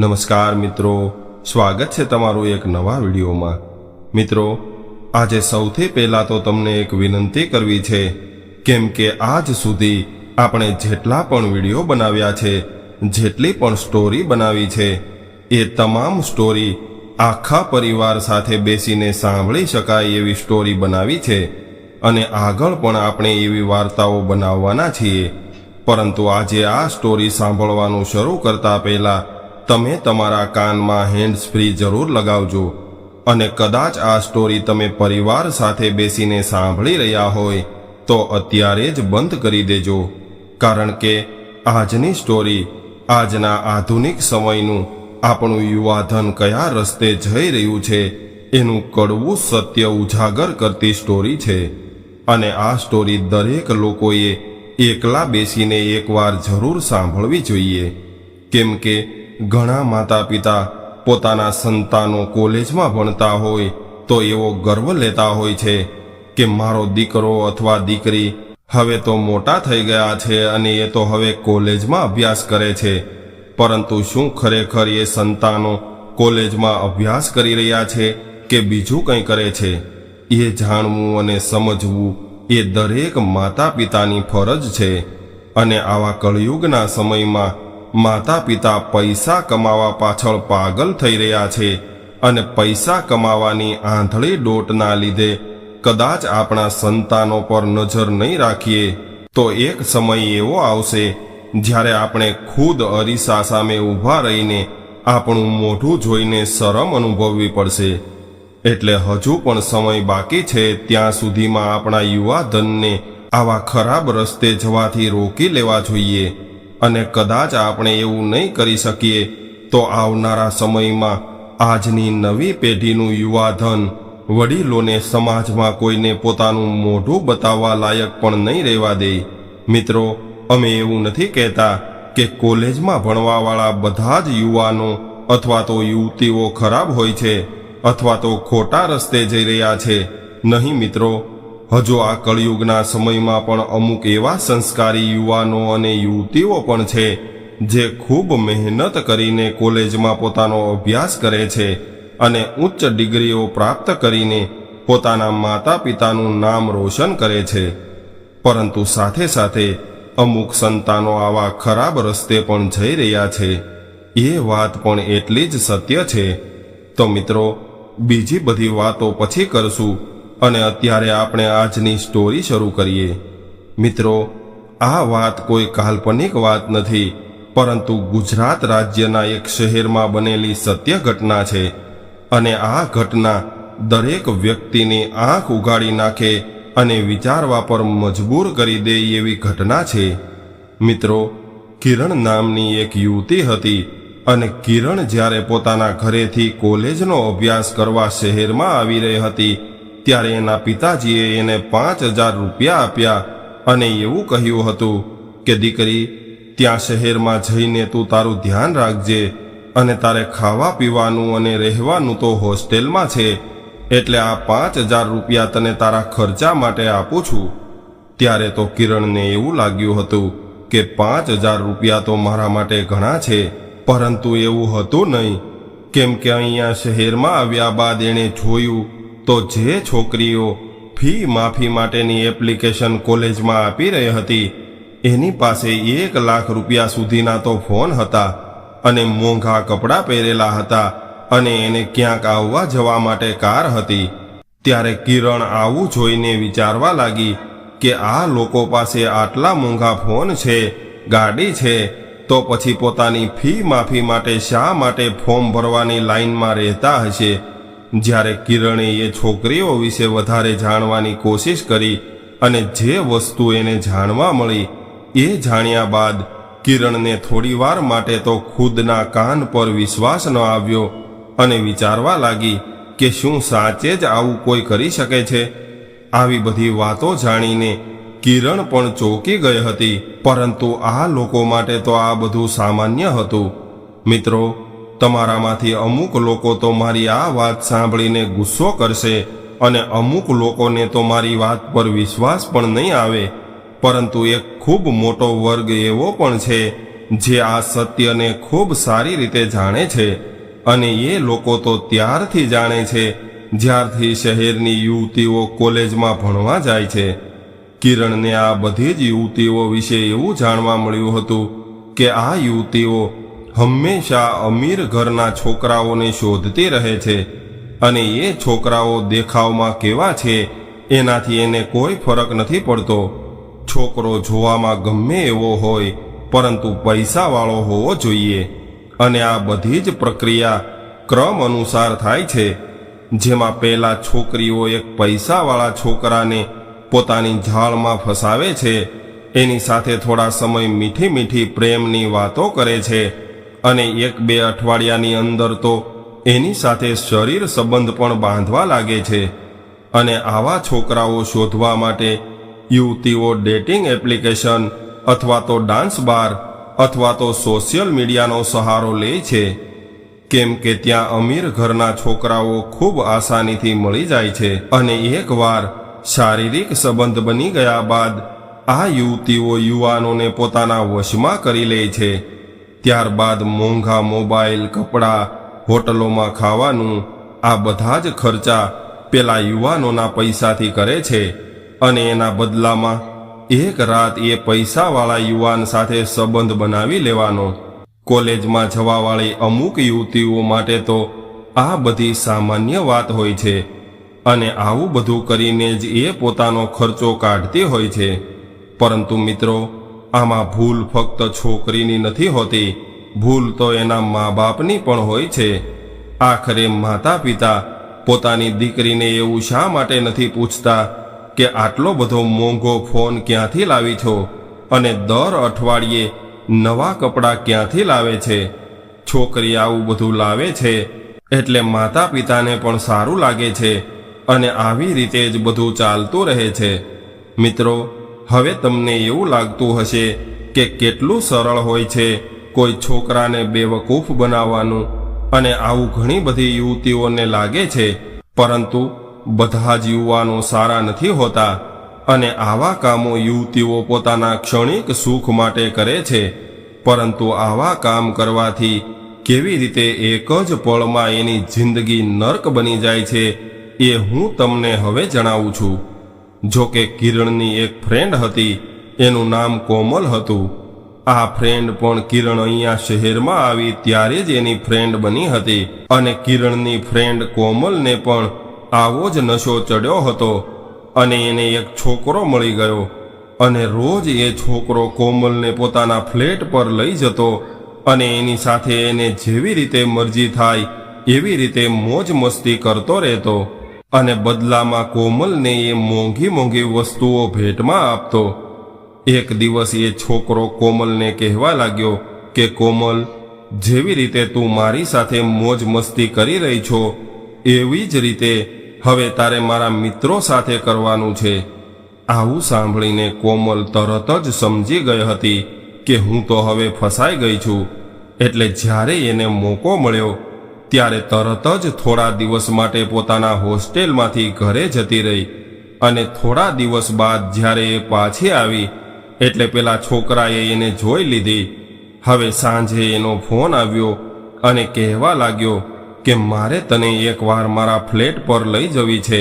નમસ્કાર મિત્રો, સ્વાગત છે તમારું એક નવા વિડીયોમાં. મિત્રો, આજે સૌથી પહેલાં તો તમને એક વિનંતી કરવી છે, કેમ કે આજ સુધી આપણે જેટલા પણ વીડિયો બનાવ્યા છે, જેટલી પણ સ્ટોરી બનાવી છે, એ તમામ સ્ટોરી આખા પરિવાર સાથે બેસીને સાંભળી શકાય એવી સ્ટોરી બનાવી છે અને આગળ પણ આપણે એવી વાર્તાઓ બનાવવાના છીએ. પરંતુ આજે આ સ્ટોરી સાંભળવાનું શરૂ કરતા પહેલા તમે તમારા કાનમાં હેન્ડ્સ ફ્રી જરૂર લગાવજો અને કદાચ આ સ્ટોરી તમે પરિવાર સાથે બેસીને સાંભળી રહ્યા હોય તો અત્યારે જ બંધ કરી દેજો. કારણ કે આજની સ્ટોરી આજના આધુનિક સમયનું આપણું યુવાધન કયા રસ્તે જઈ રહ્યું છે એનું કડવું સત્ય ઉજાગર કરતી સ્ટોરી છે. અને આ સ્ટોરી દરેક લોકોએ એકલા બેસીને એકવાર જરૂર સાંભળવી જોઈએ. કેમ કે ઘણા માતા પિતા પોતાના સંતાનો કોલેજમાં ભણતા હોય તો એવો ગર્વ લેતા હોય છે કે મારો દીકરો અથવા દીકરી હવે તો મોટા થઈ ગયા છે અને એ તો હવે કોલેજમાં અભ્યાસ કરે છે. પરંતુ શું ખરેખર એ સંતાનો કોલેજમાં અભ્યાસ કરી રહ્યા છે કે બીજું કંઈ કરે છે? એ જાણવું અને સમજવું એ દરેક માતા પિતાની ફરજ છે. અને આવા કળયુગના સમયમાં માતા પિતા પૈસા કમાવા પાછળ પાગલ થઈ રહ્યા છે અને પૈસા કમાવાની આંધળી ડોટના લીધે કદાચ આપણા સંતાનો પર નજર નહીં રાખીએ, તો એક સમય એવો આવશે જ્યારે આપણે ખુદ અરીસા સામે ઊભા રહીને આપણું મોઢું જોઈને શરમ અનુભવવી પડશે. એટલે હજુ પણ સમય બાકી છે ત્યાં સુધીમાં આપણા યુવા ધનને આવા ખરાબ રસ્તે જવાથી રોકી લેવા જોઈએ. અને કદાચ આપણે એવું નહીં કરી શકીએ, તો આવનારા સમયમાં આજની નવી પેઢીનું યુવા ધન વડીલોને સમાજમાં કોઈને પોતાનું મોઢું બતાવવા લાયક પણ નહીં રહેવા દે. મિત્રો, અમે એવું નથી કહેતા કે કોલેજમાં ભણવાવાળા બધા જ યુવાનો અથવા તો યુવતીઓ ખરાબ હોય છે અથવા તો ખોટા રસ્તે જઈ રહ્યા છે. નહીં મિત્રો હજુ આ કળયુગના સમયમાં પણ અમુક એવા સંસ્કારી યુવાનો અને યુવતીઓ પણ છે, જે ખૂબ મહેનત કરીને કોલેજમાં પોતાનો અભ્યાસ કરે છે અને ઉચ્ચ ડિગ્રીઓ પ્રાપ્ત કરીને પોતાના માતા પિતાનું નામ રોશન કરે છે. પરંતુ સાથે સાથે અમુક સંતાનો આવા ખરાબ રસ્તે પણ જઈ રહ્યા છે. એ વાત પણ એટલી જ સત્ય છે. તો મિત્રો, બીજી બધી વાતો પછી કરશું. અને અત્યારે આપણે આજની સ્ટોરી શરૂ કરીએ. મિત્રો, આ વાત કોઈ કાલ્પનિક વાત નથી, પરંતુ ગુજરાત રાજ્યના એક શહેરમાં બનેલી સત્ય ઘટના છે અને આ ઘટના દરેક વ્યક્તિની આંખ ઉગાડી નાખે અને વિચારવા પર મજબૂર કરી દે એવી ઘટના છે. મિત્રો, કિરણ નામની એક યુવતી હતી અને કિરણ જ્યારે પોતાના ઘરેથી કોલેજનો અભ્યાસ કરવા શહેરમાં આવી રહી હતી ત્યારે એના પિતાજીએ એને પાંચ હજાર રૂપિયા આપ્યા અને એવું કહ્યું હતું કે, દીકરી, ત્યાં શહેરમાં જઈને તું તારું ધ્યાન રાખજે અને તારે ખાવા પીવાનું અને રહેવાનું તો હોસ્ટેલમાં છે, એટલે આ પાંચ હજાર રૂપિયા તને તારા ખર્ચા માટે આપું છું. ત્યારે તો કિરણને એવું લાગ્યું હતું કે, પાંચ હજાર રૂપિયા તો મારા માટે ઘણા છે, પરંતુ એવું હતું નહીં. કેમ કે અહીંયા શહેરમાં આવ્યા બાદ એણે જોયું તો જે છોકરીઓ ફી માફી માટેની એપ્લિકેશન કોલેજમાં આપી રહી હતી, એની પાસે એક લાખ રૂપિયા સુધીના તો ફોન હતા અને મોંઘા કપડાં પહેરેલા હતા અને એને ક્યાંક આવવા જવા માટે કાર હતી. ત્યારે કિરણ આવું જોઈને વિચારવા લાગી કે આ લોકો પાસે આટલા મોંઘા ફોન છે, ગાડી છે, તો પછી પોતાની ફી માફી માટે શા માટે ફોર્મ ભરવાની લાઈનમાં રહેતા હશે? જ્યારે કિરણે એ છોકરીઓ વિશે વધારે જાણવાની કોશિશ કરી અને જે વસ્તુ એને જાણવા મળી, એ જાણ્યા બાદ કિરણને થોડીવાર માટે તો ખુદના કાન પર વિશ્વાસ ન આવ્યો અને વિચારવા લાગી કે શું સાચે જ આવું કોઈ કરી શકે છે. આવી બધી વાતો જાણીને કિરણ પણ ચોંકી ગઈ હતી, પરંતુ આ લોકો માટે તો આ બધું સામાન્ય હતું. મિત્રો તમારામાંથી અમુક લોકો તો મારી આ વાત સાંભળીને ગુસ્સો કરશે અને અમુક લોકોને તો મારી વાત પર વિશ્વાસ પણ નહીં આવે. પરંતુ એક ખૂબ મોટો વર્ગ એવો પણ છે, જે આ સત્યને ખૂબ સારી રીતે જાણે છે અને એ લોકો તો ત્યારથી જાણે છે, જ્યારથી શહેરની યુવતીઓ કોલેજમાં ભણવા જાય છે. કિરણને આ બધી જ યુવતીઓ વિશે એવું જાણવા મળ્યું હતું કે આ યુવતીઓ હંમેશા અમીર ઘરના છોકરાઓને શોધતી રહે છે અને એ છોકરાઓ દેખાવમાં કેવા છે એનાથી એને કોઈ ફરક નથી પડતો. છોકરો જોવામાં ગમે એવો હોય, પરંતુ પૈસાવાળો હોવો જોઈએ અને આ બધી જ પ્રક્રિયા ક્રમ અનુસાર થાય છે. જેમાં પહેલા છોકરીઓ એક પૈસાવાળા છોકરાને પોતાની ઝાળમાં ફસાવે છે, એની સાથે થોડા સમય મીઠી મીઠી પ્રેમની વાતો કરે છે. અને એક બે અઠવાડિયાની અંદર તો એની સાથે શરીર સંબંધ પણ બાંધવા લાગે છે. અને આવા છોકરાઓ શોધવા માટે યુવતીઓ ડેટિંગ એપ્લિકેશન અથવા તો ડાન્સ બાર અથવા તો સોશિયલ મીડિયાનો સહારો લે છે. કેમ કે ત્યાં અમીર ઘરના છોકરાઓ ખૂબ આસાનીથી મળી જાય છે. અને એકવાર શારીરિક સંબંધ બની ગયા બાદ આ યુવતીઓ યુવાનોને પોતાના વશમાં કરી લે છે. ત્યારબાદ મોંઘા મોબાઈલ, કપડાં, હોટલોમાં ખાવાનું, આ બધા જ ખર્ચા પેલા યુવાનોના પૈસાથી કરે છે અને એના બદલામાં એક રાત એ પૈસાવાળા યુવાન સાથે સંબંધ બનાવી લેવાનો. કોલેજમાં જવાવાળી અમુક યુવતીઓ માટે તો આ બધી સામાન્ય વાત હોય છે અને આવું બધું કરીને જ એ પોતાનો ખર્ચો કાઢતી હોય છે. પરંતુ મિત્રો આમાં ભૂલ ફક્ત છોકરીની નથી હોતી, ભૂલ તો એના મા બાપની પણ હોય છે. આખરે માતા પિતા પોતાની દીકરીને એવું શા માટે નથી પૂછતા કે આટલો બધો મોંઘો ફોન ક્યાંથી લાવી છો અને દર અઠવાડિયે નવા કપડાં ક્યાંથી લાવે છે? છોકરી આવું બધું લાવે છે એટલે માતા પિતાને પણ સારું લાગે છે અને આવી રીતે જ બધું ચાલતું રહે છે. મિત્રો હવે તમને એવું લાગતું હશે કે કેટલું સરળ હોય છે કોઈ છોકરાને બેવકૂફ બનાવવાનું. અને આવું ઘણી બધી યુવતીઓને લાગે છે. પરંતુ બધા જ યુવાનો સારા નથી હોતા. અને આવા કામો યુવતીઓ પોતાના ક્ષણિક સુખ માટે કરે છે. પરંતુ આવા કામ કરવાથી કેવી રીતે એક જ પળમાં એની જિંદગી નર્ક બની જાય છે એ હું તમને હવે જણાવું છું. જો કે કિરણની એક ફ્રેન્ડ હતી, એનું નામ કોમલ હતું. આ ફ્રેન્ડ પણ કિરણ અહીંયા શહેરમાં આવી ત્યારે જ એની ફ્રેન્ડ બની હતી અને કિરણની ફ્રેન્ડ કોમલને પણ આવો જ નશો ચડ્યો હતો અને એને એક છોકરો મળી ગયો અને રોજ એ છોકરો કોમલને પોતાના ફ્લેટ પર લઈ જતો અને એની સાથે એને જેવી રીતે મરજી થાય એવી રીતે મોજ મસ્તી કરતો રહેતો. અને બદલામાં કોમલને એ મોંઘી મોંઘી વસ્તુઓ ભેટમાં આપતો. એક દિવસ એ છોકરો કોમલને કહેવા લાગ્યો કે, કોમલ, જેવી રીતે તું મારી સાથે મોજ મસ્તી કરી રહી છો, એવી જ રીતે હવે તારે મારા મિત્રો સાથે કરવાનું છે. આવું સાંભળીને કોમલ તરત જ સમજી ગઈ હતી કે, હું તો હવે ફસાઈ ગઈ છું. એટલે જ્યારે એને મોકો મળ્યો ત્યારે તરત જ થોડા દિવસ માટે પોતાના હોસ્ટેલમાંથી ઘરે જતી રહી અને થોડા દિવસ બાદ જ્યારે એ પાછી આવી, એટલે પેલા છોકરાએ એને જોઈ લીધી. હવે સાંજે એનો ફોન આવ્યો અને કહેવા લાગ્યો કે મારે તને એકવાર મારા ફ્લેટ પર લઈ જવી છે,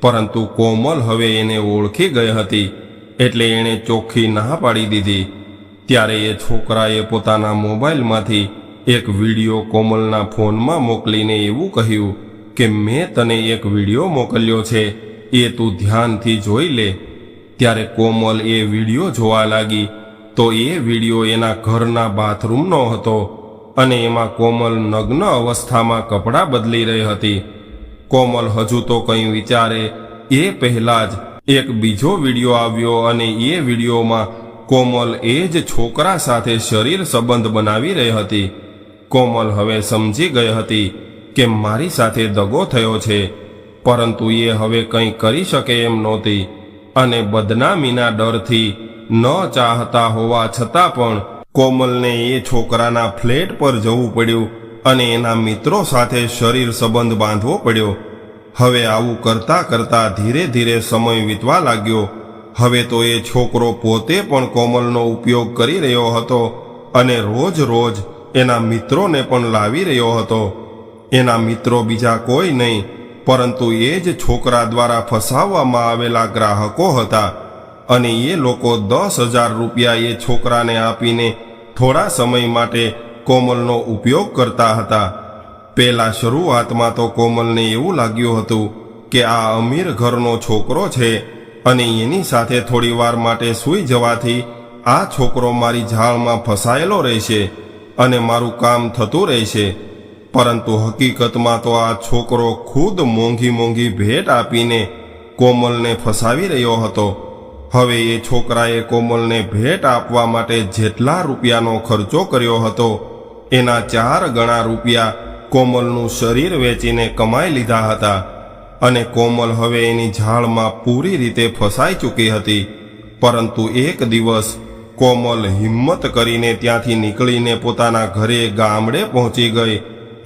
પરંતુ કોમલ હવે એને ઓળખી ગઈ હતી, એટલે એણે ચોખ્ખી ના પાડી દીધી. ત્યારે એ છોકરાએ પોતાના મોબાઈલમાંથી એક વીડિયો કોમલના ફોનમાં મોકલીને એવું કહ્યું કે, મેં તને એક વીડિયો મોકલ્યો છે, એ તું ધ્યાનથી જોઈ લે. ત્યારે કોમલ એ વીડિયો જોવા લાગી. તો એ વીડિયો એના ઘરના બાથરૂમનો હતો અને એમાં કોમલ નગ્ન અવસ્થામાં કપડાં બદલી રહી હતી. કોમલ હજુ તો કંઈ વિચારે, એ પહેલાં જ એક બીજો વીડિયો આવ્યો અને એ વિડીયોમાં કોમલ એ જ છોકરા સાથે શરીર સંબંધ બનાવી રહી હતી. કોમલ હવે સમજી ગઈ હતી કે મારી સાથે દગો થયો છે, પરંતુ એ હવે કંઈ કરી શકે એમ નહોતી અને બદનામીના ડરથી ન ચાહતા હોવા છતાં પણ કોમલને એ છોકરાના ફ્લેટ પર જવું પડ્યું અને એના મિત્રો સાથે શરીર સંબંધ બાંધવો પડ્યો. હવે આવું કરતા કરતા ધીરે ધીરે સમય વીતવા લાગ્યો. હવે તો એ છોકરો પોતે પણ કોમલનો ઉપયોગ કરી રહ્યો હતો અને રોજ રોજ એના મિત્રોને પણ લાવી રહ્યો હતો. એના મિત્રો બીજા કોઈ નહીં, પરંતુ એ જ છોકરા દ્વારા ફસાવવામાં આવેલા ગ્રાહકો હતા અને એ લોકો દસ હજાર રૂપિયા એ છોકરાને આપીને થોડા સમય માટે કોમલનો ઉપયોગ કરતા હતા. પહેલાં શરૂઆતમાં તો કોમલને એવું લાગ્યું હતું કે આ અમીર ઘરનો છોકરો છે અને એની સાથે થોડી વાર માટે સૂઈ જવાથી આ છોકરો મારી ઝાળમાં ફસાયેલો રહેશે. અને મારું કામ થતું રહેશે. પરંતુ હકીકતમાં તો આ છોકરો ખુદ મોંઘી મોંઘી ભેટ આપીને કોમલને ફસાવી રહ્યો હતો. હવે એ છોકરાએ કોમલને ભેટ આપવા માટે જેટલા રૂપિયાનો ખર્ચો કર્યો હતો, એના ચાર ગણા રૂપિયા કોમલનું શરીર વેચીને કમાઈ લીધા હતા. અને કોમલ હવે એની ઝાડમાં પૂરી રીતે ફસાઈ ચૂકી હતી. પરંતુ એક દિવસ કોમલ હિંમત કરીને ત્યાંથી નીકળીને પોતાના ઘરે ગામડે પહોંચી ગઈ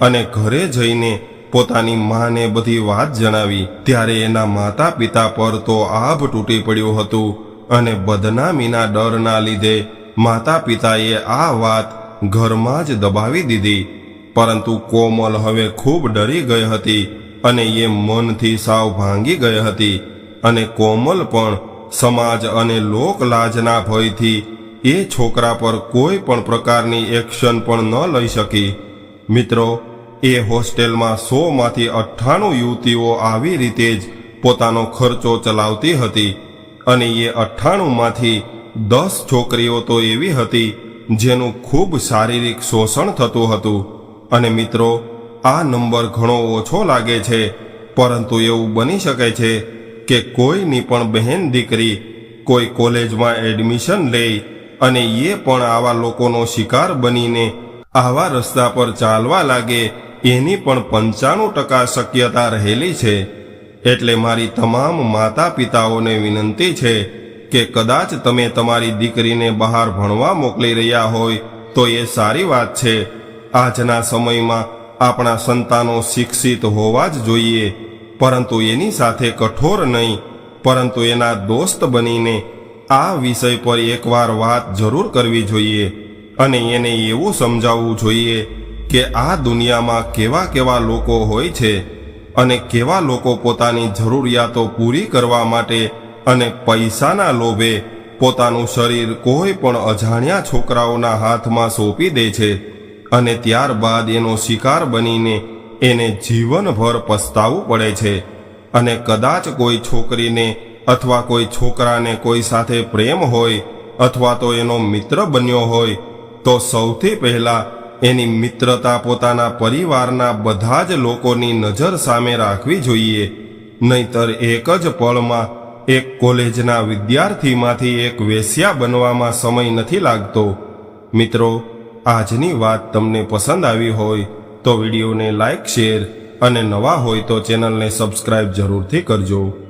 અને ઘરે જઈને પોતાની માને બધી વાત જણાવી. ત્યારે એના માતા પિતા પર તો આભ તૂટી પડ્યું હતું અને બદનામીના ડરના લીધે માતા પિતાએ આ વાત ઘરમાં જ દબાવી દીધી. પરંતુ કોમલ હવે ખૂબ ડરી ગઈ હતી અને એ મનથી સાવ ભાંગી ગઈ હતી અને કોમલ પણ સમાજ અને લોકલાજના ભયથી એ છોકરા પર કોઈ પણ પ્રકારની એક્શન પણ ન લઈ શકી. મિત્રો, એ હોસ્ટેલમાં સોમાંથી અઠ્ઠાણું યુવતીઓ આવી રીતે જ પોતાનો ખર્ચો ચલાવતી હતી અને એ અઠ્ઠાણુંમાંથી દસ છોકરીઓ તો એવી હતી જેનું ખૂબ શારીરિક શોષણ થતું હતું. અને મિત્રો, આ નંબર ઘણો ઓછો લાગે છે, પરંતુ એવું બની શકે છે કે કોઈની પણ બહેન દીકરી કોઈ કોલેજમાં એડમિશન લે અને એ પણ આવા લોકોનો શિકાર બનીને આવા રસ્તા પર ચાલવા લાગે, એની પણ પંચાણું ટકા શક્યતા રહેલી છે. એટલે મારી તમામ માતા પિતાઓને વિનંતી છે કે કદાચ તમે તમારી દીકરીને બહાર ભણવા મોકલી રહ્યા હોય, તો એ સારી વાત છે. આજના સમયમાં આપણા સંતાનો શિક્ષિત હોવા જ જોઈએ, પરંતુ એની સાથે કઠોર નહીં, પરંતુ એના દોસ્ત બનીને આ વિષય પર એકવાર વાત જરૂર કરવી જોઈએ અને એને એવું સમજાવવું જોઈએ કે આ દુનિયામાં કેવા કેવા લોકો હોય છે અને કેવા લોકો પોતાની જરૂરિયાતો પૂરી કરવા માટે અને પૈસાના લોભે પોતાનું શરીર કોઈ પણ અજાણ્યા છોકરાઓના હાથમાં સોંપી દે છે અને ત્યારબાદ એનો શિકાર બનીને એને જીવનભર પસ્તાવવું પડે છે અને કદાચ કોઈ છોકરીને અથવા કોઈ છોકરાને કોઈ સાથે પ્રેમ હોય અથવા તો એનો મિત્ર બન્યો હોય, તો સૌથી પહેલા એની મિત્રતા પોતાના પરિવારના બધા જ લોકોની નજર સામે રાખવી જોઈએ. નહીતર એક જ પળમાં, એક કોલેજના વિદ્યાર્થીમાંથી એક વેશ્યા બનવામાં સમય નથી લાગતો. મિત્રો, આજની વાત તમને પસંદ આવી હોય તો વિડીયોને લાઇક શેર અને નવા હોય તો ચેનલને સબસ્ક્રાઇબ જરૂરથી કરજો.